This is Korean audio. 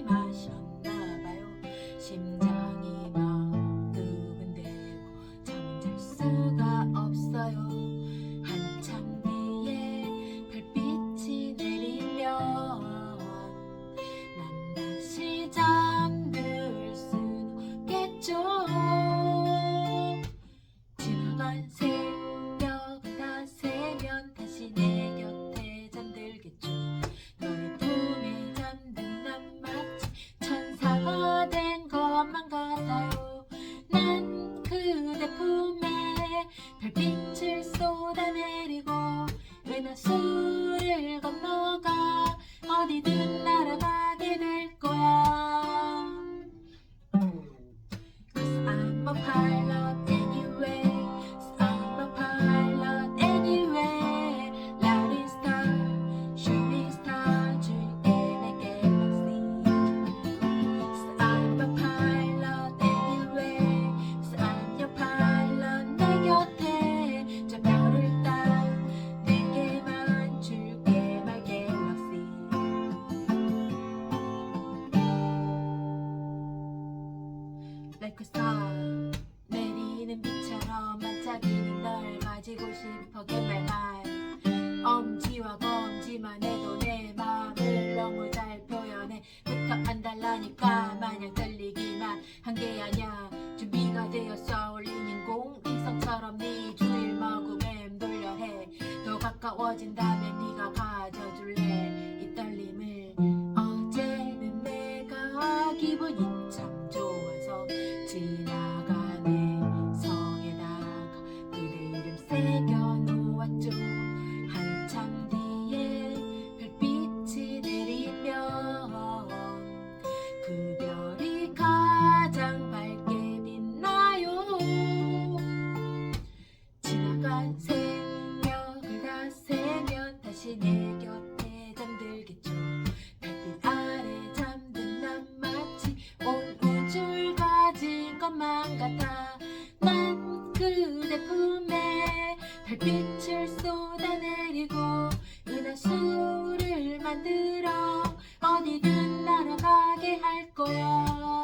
마셨나봐요. 심장이 막 두근대고 잠잘 수가 없어요. 한참 뒤에 별빛이 내리면 난 다시 잠들 순 없겠죠. 지나간 세 별빛을 쏟아내리고 은하수를 건너가 어디든 부터 안 달라니까 마냥 들리기만 한 게 아냐 준비가 되었어. 올리는 공이성처럼 네 주위를 마구 맴돌려 해더 가까워진다면 네가 가져줄래. 이 떨림을 어제는 내가 기분이 참 좋아서 지나 새면 다시 내 곁에 잠들겠죠. 별빛 아래 잠든 난 마치 온 우주를 가진 것만 같아. 난 그대 품에 별빛을 쏟아내리고 은하수를 만들어 어디든 날아가게 할 거야